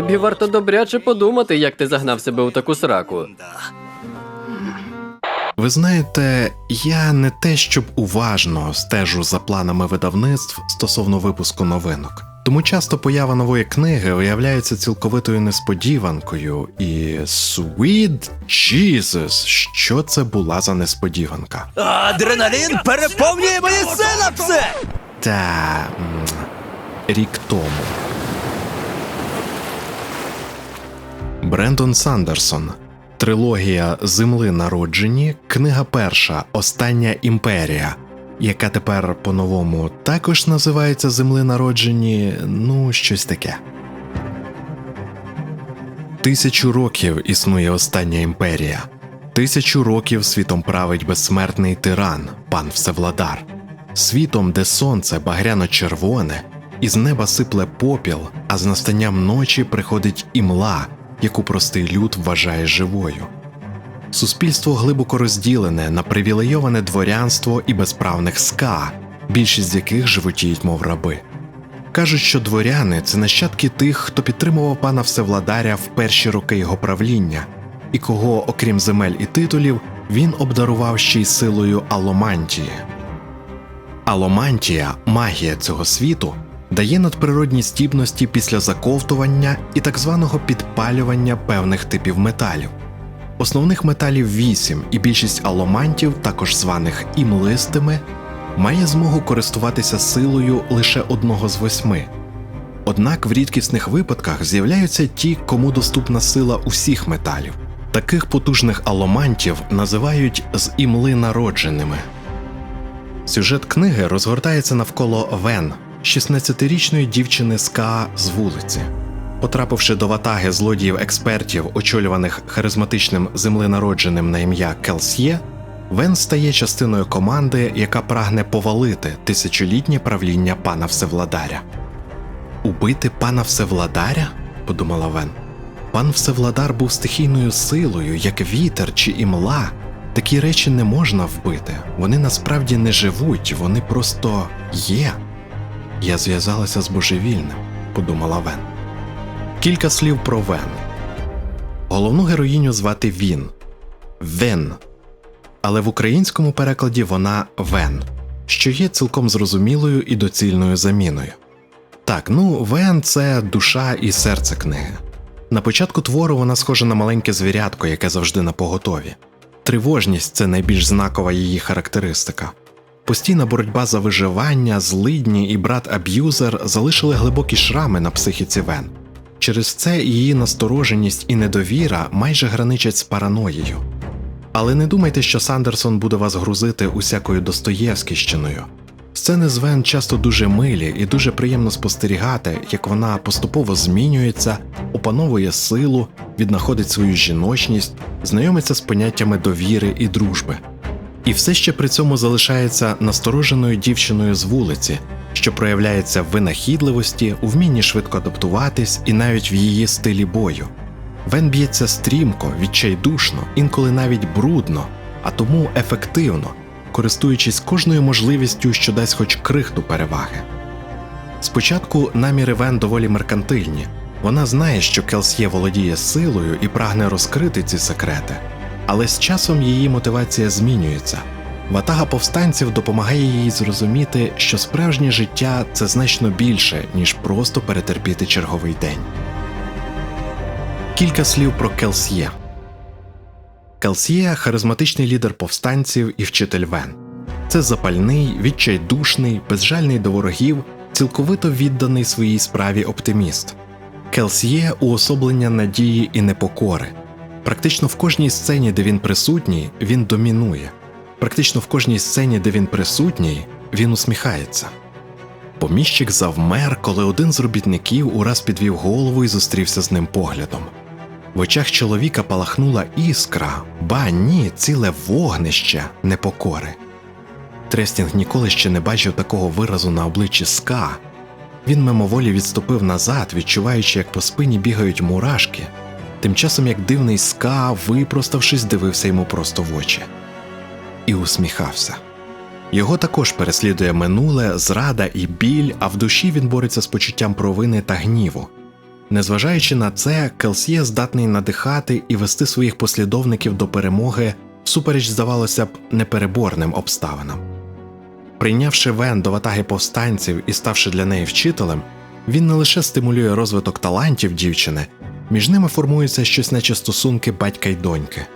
Тобі варто добряче подумати, як ти загнав себе у таку сраку. Ви знаєте, я не те, щоб уважно стежу за планами видавництв стосовно випуску новинок. Тому часто поява нової книги виявляється цілковитою несподіванкою, і Sweet Jesus, що це була за несподіванка? Адреналін переповнює мої синапси! Та м, рік тому. Брендон Сандерсон. Трилогія Земли народжені, книга перша Остання імперія, яка тепер по-новому також називається Земли народжені, ну, щось таке. Тисячу років існує остання імперія. Тисячу років світом править безсмертний тиран, пан Всевладар. Світом, де сонце багряно-червоне, із неба сипле попіл, а з настанням ночі приходить імла, яку простий люд вважає живою. Суспільство глибоко розділене на привілейоване дворянство і безправних ска, більшість з яких животіють, мов раби. Кажуть, що дворяни це нащадки тих, хто підтримував пана Всевладаря в перші роки його правління, і кого, окрім земель і титулів, він обдарував ще й силою аломантії. Аломантія, магія цього світу, дає надприродні здібності після заковтування і так званого підпалювання певних типів металів. Основних металів 8 і більшість аломантів, також званих імлистими, має змогу користуватися силою лише одного з восьми. Однак в рідкісних випадках з'являються ті, кому доступна сила усіх металів. Таких потужних аломантів називають з імли народженими. Сюжет книги розгортається навколо Вен, 16-річної дівчини з КА з вулиці. Потрапивши до ватаги злодіїв-експертів, очолюваних харизматичним земленародженим на ім'я Келсьє, Вен стає частиною команди, яка прагне повалити тисячолітнє правління пана Всевладаря. Убити пана Всевладаря? подумала Вен. Пан Всевладар був стихійною силою, як вітер чи імла. Такі речі не можна вбити. Вони насправді не живуть, вони просто є. Я зв'язалася з божевільним, подумала Вен. Кілька слів про Вен. Головну героїню звати Він. Вен. Але в українському перекладі вона Вен, що є цілком зрозумілою і доцільною заміною. Так, ну, Вен це душа і серце книги. На початку твору вона схожа на маленьке звірятко, яке завжди на поготові. Тривожність це найбільш знакова її характеристика. Постійна боротьба за виживання, злидні і брат аб'юзер залишили глибокі шрами на психіці Вен. Через це її настороженість і недовіра майже граничать з параноєю. Але не думайте, що Сандерсон буде вас грузити усякою Достоєвськищиною. Сцени з Вен часто дуже милі і дуже приємно спостерігати, як вона поступово змінюється, опановує силу, віднаходить свою жіночність, знайомиться з поняттями довіри і дружби. І все ще при цьому залишається настороженою дівчиною з вулиці, що проявляється в винахідливості, у вмінні швидко адаптуватись і навіть в її стилі бою. Вен б'ється стрімко, відчайдушно, інколи навіть брудно, а тому ефективно, користуючись кожною можливістю, що дасть хоч крихту переваги. Спочатку наміри Вен доволі меркантильні. Вона знає, що Келсьє володіє силою і прагне розкрити ці секрети, але з часом її мотивація змінюється. Ватага повстанців допомагає їй зрозуміти, що справжнє життя це значно більше, ніж просто перетерпіти черговий день. Кілька слів про Келсьє. Келсьє харизматичний лідер повстанців і вчитель Вен. Це запальний, відчайдушний, безжальний до ворогів, цілковито відданий своїй справі оптиміст. Келсьє уособлення надії і непокори. Практично в кожній сцені, де він присутній, він домінує. Практично в кожній сцені, де він присутній, він усміхається. Поміщик завмер, коли один з робітників ураз підвів голову і зустрівся з ним поглядом. В очах чоловіка палахнула іскра, ба ні, ціле вогнище непокори. Трестінг ніколи ще не бачив такого виразу на обличчі ска. Він мимоволі відступив назад, відчуваючи, як по спині бігають мурашки, тим часом як дивний ска, випроставшись, дивився йому просто в очі і усміхався. Його також переслідує минуле, зрада і біль, а в душі він бореться з почуттям провини та гніву. Незважаючи на це, Келсьє здатний надихати і вести своїх послідовників до перемоги всупереч, здавалося б, непереборним обставинам. Прийнявши Вен до ватаги повстанців і ставши для неї вчителем, він не лише стимулює розвиток талантів дівчини, між ними формується щось наче стосунки батька й доньки.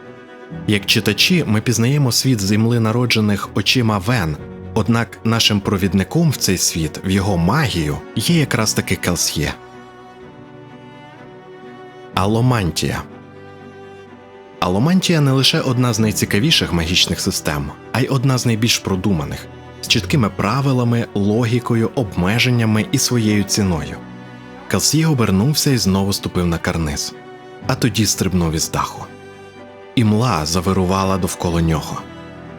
Як читачі, ми пізнаємо світ земли народжених очима Вен, однак нашим провідником в цей світ, в його магію, є якраз таки Келсьє. Аломантія Аломантія не лише одна з найцікавіших магічних систем, а й одна з найбільш продуманих, з чіткими правилами, логікою, обмеженнями і своєю ціною. Келсьє обернувся і знову ступив на карниз, а тоді стрибнув із даху. Імла завирувала довкола нього.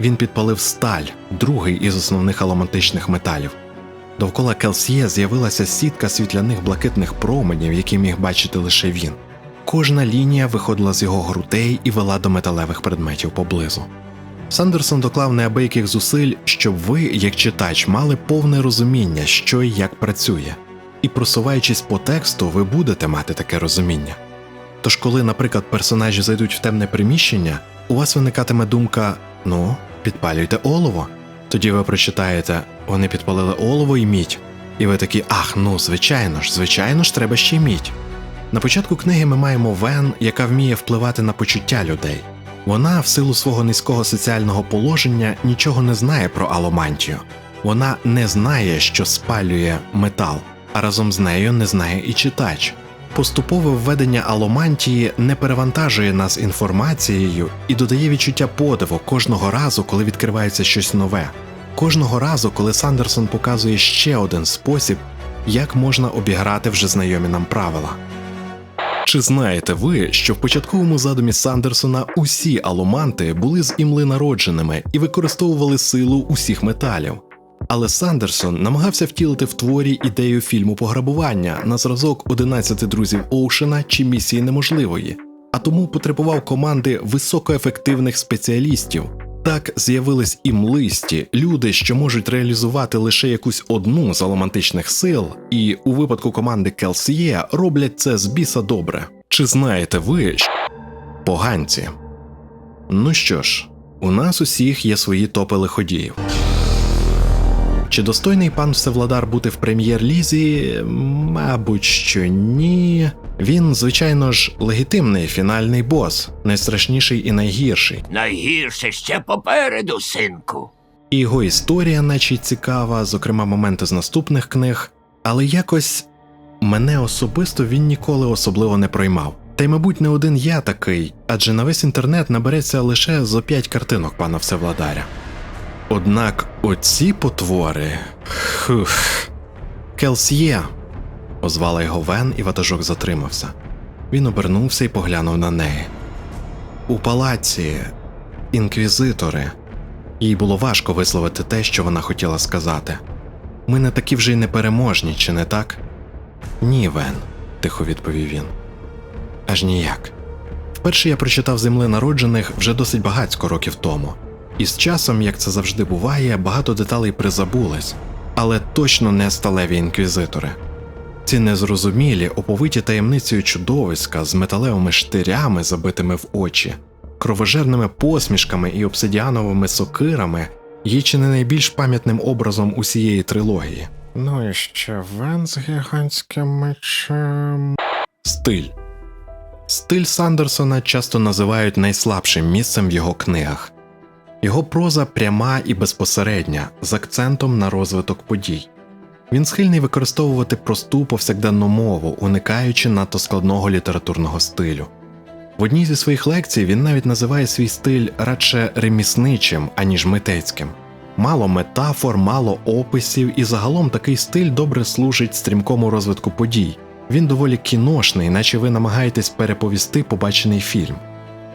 Він підпалив сталь, другий із основних аломантичних металів. Довкола Келсьє з'явилася сітка світляних блакитних променів, які міг бачити лише він. Кожна лінія виходила з його грудей і вела до металевих предметів поблизу. Сандерсон доклав неабияких зусиль, щоб ви, як читач, мали повне розуміння, що і як працює, і просуваючись по тексту, ви будете мати таке розуміння. Тож, коли, наприклад, персонажі зайдуть в темне приміщення, у вас виникатиме думка: ну, підпалюйте олово. Тоді ви прочитаєте, вони підпалили олово і мідь. І ви такі, ах, ну, звичайно ж, звичайно ж, треба ще й мідь. На початку книги ми маємо Вен, яка вміє впливати на почуття людей. Вона, в силу свого низького соціального положення, нічого не знає про аломантію. Вона не знає, що спалює метал, а разом з нею не знає і читач. Поступове введення аломантії не перевантажує нас інформацією і додає відчуття подиву кожного разу, коли відкривається щось нове. Кожного разу, коли Сандерсон показує ще один спосіб, як можна обіграти вже знайомі нам правила. Чи знаєте ви, що в початковому задумі Сандерсона усі аломанти були з імли народженими і використовували силу усіх металів? Але Сандерсон намагався втілити в творі ідею фільму пограбування на зразок 11 друзів Оушена чи місії неможливої, а тому потребував команди високоефективних спеціалістів. Так з'явились і млисті люди, що можуть реалізувати лише якусь одну з аломантичних сил, і у випадку команди Келсіє роблять це з біса добре. Чи знаєте ви що поганці? Ну що ж, у нас усіх є свої топи лиходіїв. Чи достойний пан Всевладар бути в прем'єр-лізі? Мабуть, що ні. Він, звичайно ж, легітимний фінальний бос, найстрашніший і найгірший. Найгірше ще попереду, синку. І його історія, наче й цікава, зокрема моменти з наступних книг, але якось мене особисто він ніколи особливо не проймав. Та й, мабуть, не один я такий, адже на весь інтернет набереться лише зо п'ять картинок пана Всевладаря. Однак оці потвори. Хух. Келсьє. озвала його Вен, і ватажок затримався. Він обернувся і поглянув на неї. У палаці інквізитори. Їй було важко висловити те, що вона хотіла сказати. Ми не такі вже й непереможні, чи не так? Ні, Вен, тихо відповів він. Аж ніяк. Вперше я прочитав земли народжених вже досить багацько років тому, і з часом, як це завжди буває, багато деталей призабулись, але точно не сталеві інквізитори. Ці незрозумілі, оповиті таємницею чудовиська з металевими штирями, забитими в очі, кровожерними посмішками і обсидіановими сокирами є чи не найбільш пам'ятним образом усієї трилогії. Ну і ще Вен з гігантським мечем. Стиль. Стиль Сандерсона часто називають найслабшим місцем в його книгах. Його проза пряма і безпосередня, з акцентом на розвиток подій. Він схильний використовувати просту повсякденну мову, уникаючи надто складного літературного стилю. В одній зі своїх лекцій він навіть називає свій стиль радше ремісничим, аніж митецьким. Мало метафор, мало описів, і загалом такий стиль добре служить стрімкому розвитку подій. Він доволі кіношний, наче ви намагаєтесь переповісти побачений фільм.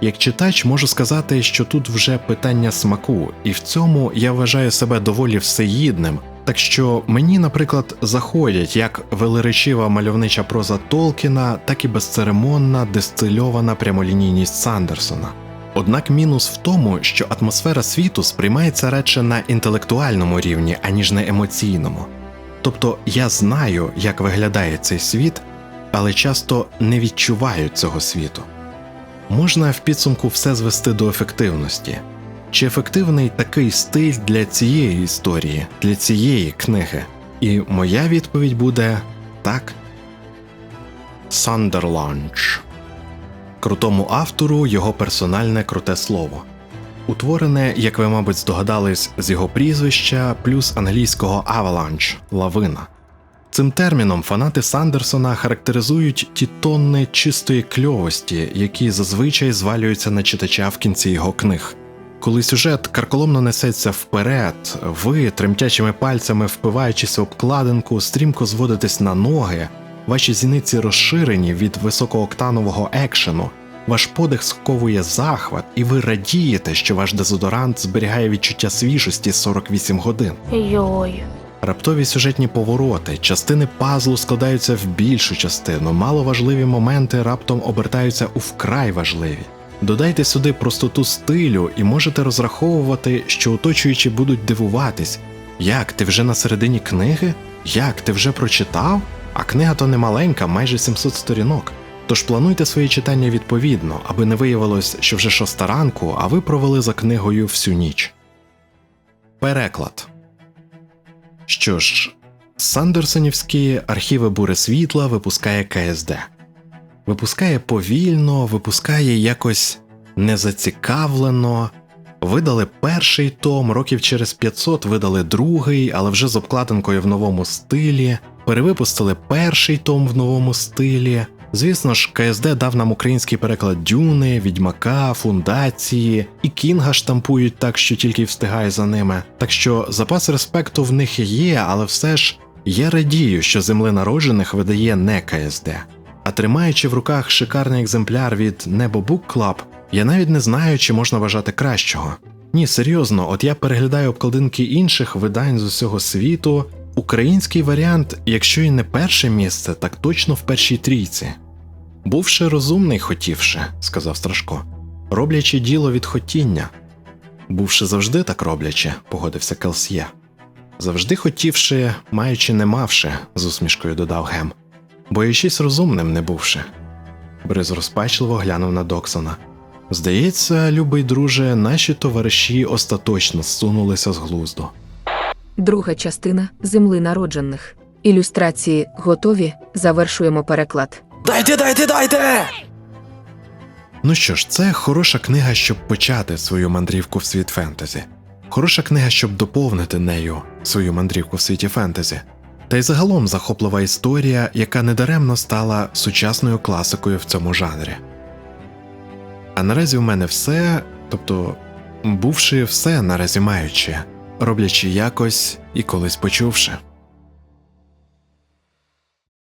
Як читач можу сказати, що тут вже питання смаку, і в цьому я вважаю себе доволі всеїдним. Так що мені, наприклад, заходять як велеречива мальовнича проза Толкіна, так і безцеремонна дистильована прямолінійність Сандерсона. Однак мінус в тому, що атмосфера світу сприймається радше на інтелектуальному рівні, аніж на емоційному. Тобто я знаю, як виглядає цей світ, але часто не відчувають цього світу. Можна в підсумку все звести до ефективності. Чи ефективний такий стиль для цієї історії, для цієї книги? І моя відповідь буде так. Сандерланч. Крутому автору його персональне круте слово. Утворене, як ви, мабуть, здогадались, з його прізвища плюс англійського avalanche – лавина. Цим терміном фанати Сандерсона характеризують ті тонни чистої кльовості, які зазвичай звалюються на читача в кінці його книг. Коли сюжет карколомно несеться вперед, ви, тремтячими пальцями впиваючись в обкладинку, стрімко зводитесь на ноги, ваші зіниці розширені від високооктанового екшену, ваш подих сковує захват, і ви радієте, що ваш дезодорант зберігає відчуття свіжості 48 годин. Йой. Раптові сюжетні повороти, частини пазлу складаються в більшу частину, маловажливі моменти раптом обертаються у вкрай важливі. Додайте сюди простоту стилю і можете розраховувати, що оточуючі будуть дивуватись, як ти вже на середині книги? Як ти вже прочитав? А книга то не маленька, майже 700 сторінок. Тож плануйте своє читання відповідно, аби не виявилось, що вже шоста ранку, а ви провели за книгою всю ніч. Переклад що ж, Сандерсонівські архіви бури світла випускає КСД. Випускає повільно, випускає якось незацікавлено. Видали перший том, років через 500 видали другий, але вже з обкладинкою в новому стилі. Перевипустили перший том в новому стилі. Звісно ж, КСД дав нам український переклад Дюни, Відьмака, Фундації, і Кінга штампують так, що тільки й встигає за ними. Так що запас респекту в них є, але все ж я радію, що земли народжених видає не КСД. А тримаючи в руках шикарний екземпляр від Небо Book Club, я навіть не знаю, чи можна вважати кращого. Ні, серйозно, от я переглядаю обкладинки інших видань з усього світу. Український варіант, якщо і не перше місце, так точно в першій трійці. Бувши розумний, хотівши, сказав Страшко, роблячи діло від хотіння. Бувши завжди так робляче, погодився Келсьє. Завжди хотівши, маючи не мавши, з усмішкою додав Гем, боячись розумним не бувши. Бриз розпачливо глянув на Доксона. Здається, любий друже, наші товариші остаточно зсунулися з глузду. Друга частина Земли народжених. Ілюстрації готові. Завершуємо переклад. Дайте, дайте, дайте! Ну що ж, це хороша книга, щоб почати свою мандрівку в світ фентезі. Хороша книга, щоб доповнити нею свою мандрівку в світі фентезі. Та й загалом захоплива історія, яка недаремно стала сучасною класикою в цьому жанрі. А наразі в мене все, тобто, бувши все наразі маючи, роблячи якось і колись почувши.